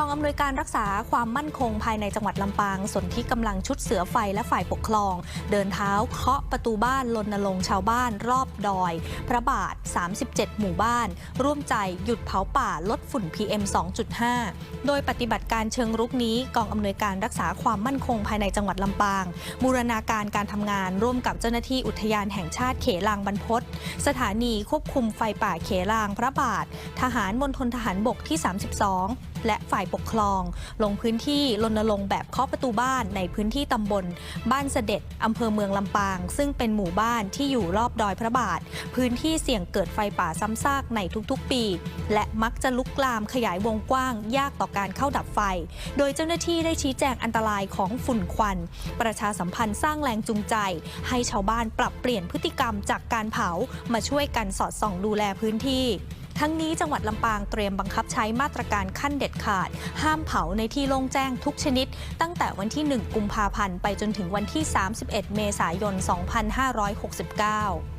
กองอำนวยการรักษาความมั่นคงภายในจังหวัดลำปางส่วนที่กำลังชุดเสือไฟและฝ่ายปกครอง เดินเท้าเคาะประตูบ้านลนลงชาวบ้านรอบดอย พระบาท 37 หมู่บ้าน ร่วมใจหยุดเผาป่าลดฝุ่น PM 2.5 โดยปฏิบัติการเชิงรุกนี้ กองอำนวยการรักษาความมั่นคงภายในจังหวัดลำปาง บูรณาการการทำงานร่วมกับเจ้าหน้าที่อุทยานแห่งชาติเขลางบรรพตสถานีควบคุมไฟป่าเขลางพระบาท ทหารมณฑลทหารบกที่ 32และฝ่ายปกครอง ลงพื้นที่รณรงค์แบบเคาะประตูบ้านในพื้นที่ตำบล บ้านเสด็จอำเภอเมืองลำปาง ซึ่งเป็นหมู่บ้านที่อยู่รอบดอยพระบาท พื้นที่เสี่ยงเกิดไฟป่าซ้ำซากในทุกๆ ปี และมักจะลุกลามขยายวงกว้าง ยากต่อการเข้าดับไฟ โดยเจ้าหน้าที่ได้ชี้แจงอันตรายของฝุ่นควัน ประชาสัมพันธ์สร้างแรงจูงใจ ให้ชาวบ้านปรับเปลี่ยนพฤติกรรมจากการเผามาช่วยกันสอดส่องดูแลพื้นที่ ทั้งนี้จังหวัดลำปางเตรียมบังคับใช้มาตรการขั้นเด็ดขาด ห้ามเผาในที่โล่งแจ้งทุกชนิด ตั้งแต่วันที่ 1 กุมภาพันธ์ ไปจนถึงวันที่ 31 เมษายน 2569